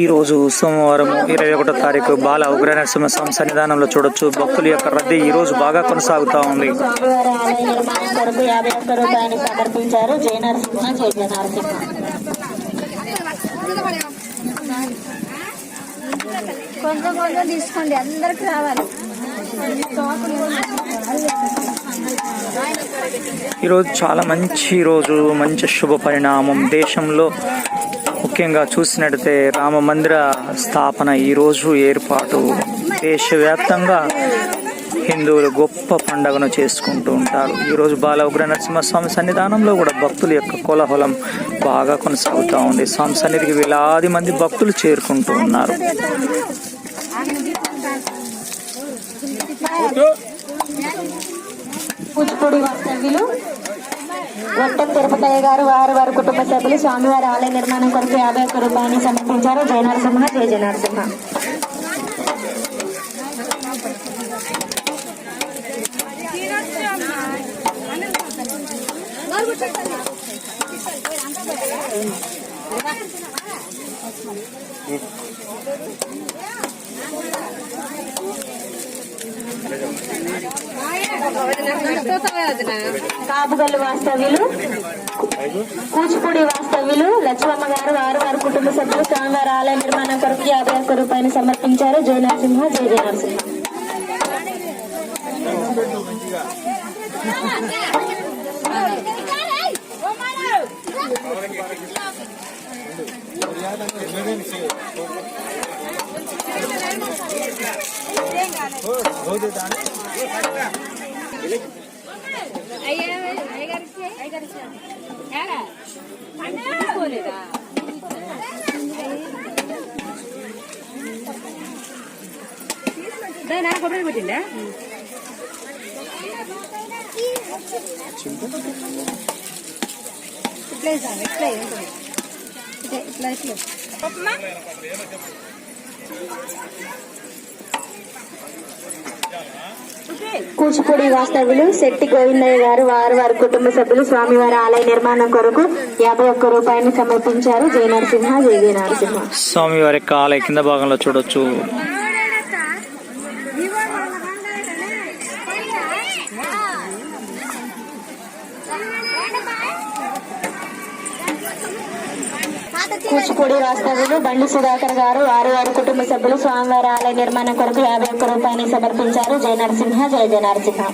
ఈరోజు సోమవారం ఇరవై ఒకటో తారీఖు బాల ఉగ్ర నరసింహ స్వామి సన్నిధానంలో చూడొచ్చు. భక్తుల యొక్క రద్దీ ఈ రోజు బాగా కొనసాగుతా ఉంది. కొంచెం కొంచెం తీసుకోండి అందరికి రావాలి. ఈరోజు చాలా మంచి రోజు మంచి శుభ పరిణామం. దేశంలో ముఖ్యంగా చూసినట్టయితే రామ మందిర స్థాపన ఈ రోజు ఏర్పాటు. దేశవ్యాప్తంగా హిందువులు గొప్ప పండుగను చేసుకుంటూ ఉంటారు. ఈరోజు బాల ఉగ్ర నరసింహస్వామి సన్నిధానంలో కూడా భక్తుల యొక్క కోలాహలం బాగా కొనసాగుతూ ఉంది. స్వామి సన్నిధికి వేలాది మంది భక్తులు చేరుకుంటూ ఉన్నారు. కూచిపూడి వాస్తవ్యులు వట్టం తిరుపతయ్య గారు వారు వారి కుటుంబ సభ్యులు స్వామివారి ఆలయ నిర్మాణం కొరకు యాభై ఒక్క రూపాయలు సమర్పించారు. జయ నరసింహ జయ జయ నరసింహ కాపుగల్లు వాస్తవ్యులు కూచిపూడి వాస్తవ్యులు లక్ష్మమ్మ గారు వారు వారి కుటుంబ సభ్యులు స్వామివారి ఆలయ నిర్మాణం కొరకు యాభై ఒక్క రూపాయలు సమర్పించారు. జయ నరసింహ జయ జయ నరసింహ. పెట్టిండే ఇట్లా వేసాను ఇట్లా వేసాను. ఇట్లా ఇట్లా ఇట్లా కూచిపూడి వాస్తవ్యులు శెట్టి గోవిందయ్య గారు వారు వారి కుటుంబ సభ్యులు స్వామివారి ఆలయ నిర్మాణం కొరకు యాభై ఒక్క రూపాయలు సమర్పించారు. జయ నరసింహ జయ జయ నరసింహ. స్వామివారి యొక్క ఆలయ కింద భాగంలో చూడొచ్చు. కూచిపూడి వాస్తవులు బండి సుధాకర్ గారు వారు వారి కుటుంబ సభ్యులు స్వామివారి ఆలయ నిర్మాణం కొరకు యాభై ఒక్క రూపాయలు సమర్పించారు. జయ నరసింహ జయ జయ నరసింహ.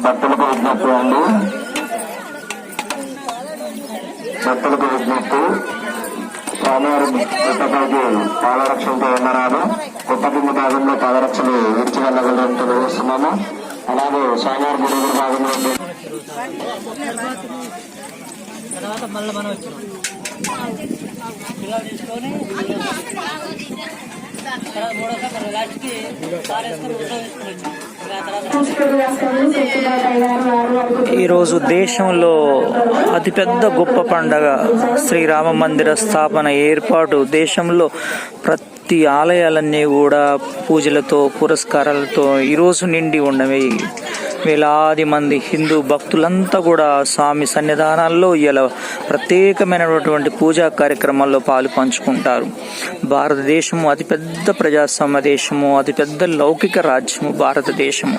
భక్తులకు విజ్ఞప్తి అండి. భక్తులకు విజ్ఞప్తి. స్వామివారి గుట్టపైకి పాదరక్షలతో భాగంలో పాదరక్షలు విడిచి వెళ్ళగలరని తెలియజేస్తున్నాము. అలాగే స్వామివారి గుడి ఎదురు భాగంలో కూచిపూడి వాస్తవ్యులు శెట్టి బాబయ్య గారు వారు వారి కుటుంబ ఈ రోజు దేశంలో అతిపెద్ద గొప్ప పండగ శ్రీరామ మందిర స్థాపన ఏర్పాటు. దేశంలో ప్రతి ఆలయాలన్నీ కూడా పూజలతో పురస్కారాలతో ఈరోజు నిండి ఉండవి. వేలాది మంది హిందూ భక్తులంతా కూడా స్వామి సన్నిధానాల్లో ఇలా ప్రత్యేకమైనటువంటి పూజా కార్యక్రమాల్లో పాలు పంచుకుంటారు. భారతదేశము అతిపెద్ద ప్రజాస్వామ్య దేశము అతిపెద్ద లౌకిక రాజ్యము భారతదేశము.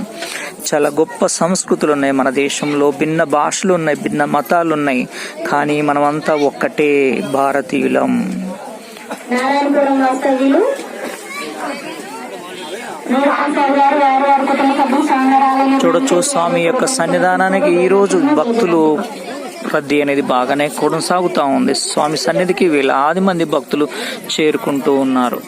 చాలా గొప్ప సంస్కృతులు ఉన్నాయి మన దేశంలో భిన్న భాషలు ఉన్నాయి భిన్న మతాలు ఉన్నాయి. కానీ మనమంతా ఒక్కటే భారతీయులం. నారాయణపురం వాస్తవ్యులు వీరప్రసాద్ గారు వారు వారి కుటుంబ సభ్యులు స్వామివారి ఆలయ నిర్మాణం చూడొచ్చు స్వామి యొక్క సన్నిధానానికి ఈ రోజు భక్తులు రద్దీ అనేది బాగానే కొనసాగుతా ఉంది. స్వామి సన్నిధికి వేలాది మంది భక్తులు చేరుకుంటూ ఉన్నారు.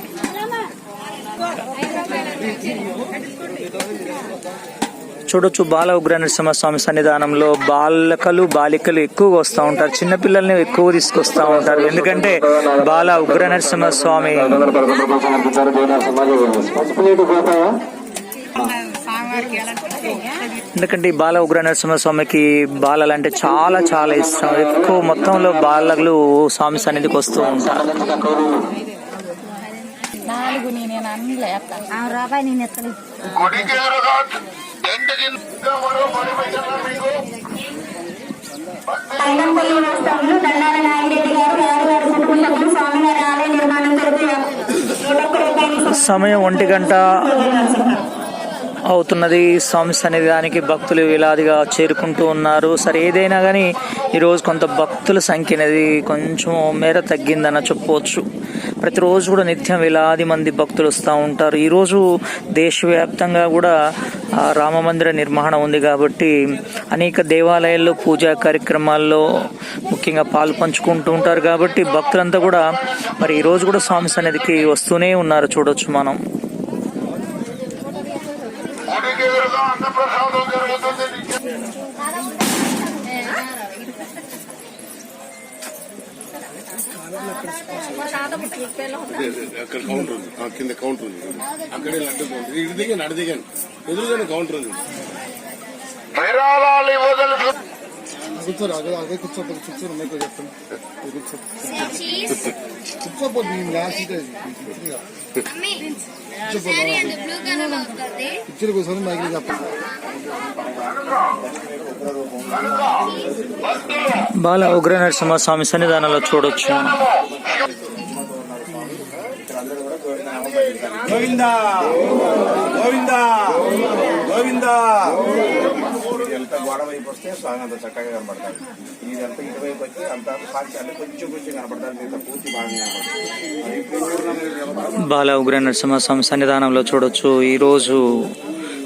చూడొచ్చు. బాల ఉగ్ర నరసింహస్వామి సన్నిధానంలో బాలకలు బాలికలు ఎక్కువగా వస్తూ ఉంటారు. చిన్నపిల్లల్ని ఎక్కువ తీసుకొస్తా ఉంటారు. ఎందుకంటే బాల ఉగ్ర నరసింహస్వామి నరసింహ నరసింహ. ఎందుకంటే ఈ బాల ఉగ్ర నరసింహస్వామికి బాలలు అంటే చాలా చాలా ఇష్టం. ఎక్కువ మొత్తంలో బాలలు స్వామి సన్నిధికి వస్తూ ఉంటారు. నాలుగు నేను సమయం ఒంటి గంట అవుతున్నది. స్వామి సన్నిధానికి భక్తులు వేలాదిగా చేరుకుంటూ ఉన్నారు. సరే ఏదైనా కానీ ఈరోజు కొంత భక్తుల సంఖ్య అనేది కొంచెం మేర తగ్గిందన్న చెప్పవచ్చు ప్రతిరోజు కూడా నిత్యం వేలాది మంది భక్తులు వస్తూ ఉంటారు. ఈరోజు దేశవ్యాప్తంగా కూడా రామ మందిర నిర్మాణం ఉంది కాబట్టి అనేక దేవాలయాల్లో పూజా కార్యక్రమాల్లో ముఖ్యంగా పాలు పంచుకుంటూ ఉంటారు కాబట్టి భక్తులంతా కూడా మరి ఈరోజు కూడా స్వామి సన్నిధికి వస్తూనే ఉన్నారు. చూడొచ్చు మనం. ఎదురుగా అన్నప్రసాదం జరుగుతుంది అక్కడ కౌంటర్ ఉంది. కింద కౌంటర్ ఉంది. అక్కడే లడ్డు కౌంటర్ ఇటు దిగాను అటు దిగాను ఎదురుగానే కౌంటర్ ఉంది. విరాళాలు కూర్చోరు అదే అదే కూర్చోపోతే కూర్చోరు మీకు చెప్తాను కూర్చో కూర్చోపోతే నేను లాస్ట్ పిక్చర్ కూర్చొని మైకి చెప్పండి బాల ఉగ్ర నరసింహ స్వామి సన్నిధానంలో చూడొచ్చు. గోవిందా గోవిందా గోవిందా. ఇదంతా గోడ వైపు వస్తే స్వామి అంత చక్కగా కనబడతారు ఇదంతా ఇటువైపు వచ్చి అంత సాక్షి అంటే కొంచెం కొంచెం కనబడతారు మిగతా పూర్తి బాగా కనపడతారు బాల ఉగ్ర నరసింహస్వామి సన్నిధానంలో చూడొచ్చు. ఈరోజు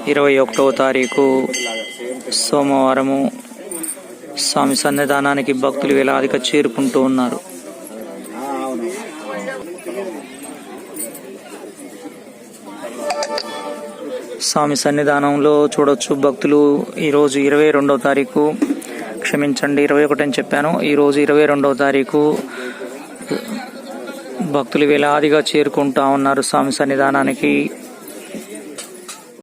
ఇరవై ఒకటవ తారీఖు సోమవారము స్వామి సన్నిధానానికి భక్తులు వేలాదిగా చేరుకుంటూ ఉన్నారు. స్వామి సన్నిధానంలో చూడొచ్చు. భక్తులు ఈరోజు ఇరవై రెండవ తారీఖు క్షమించండి ఇరవై ఒకటి అని చెప్పాను. ఈరోజు ఇరవై రెండవ తారీఖు భక్తులు వేలాదిగా చేరుకుంటా ఉన్నారు స్వామి సన్నిధానానికి.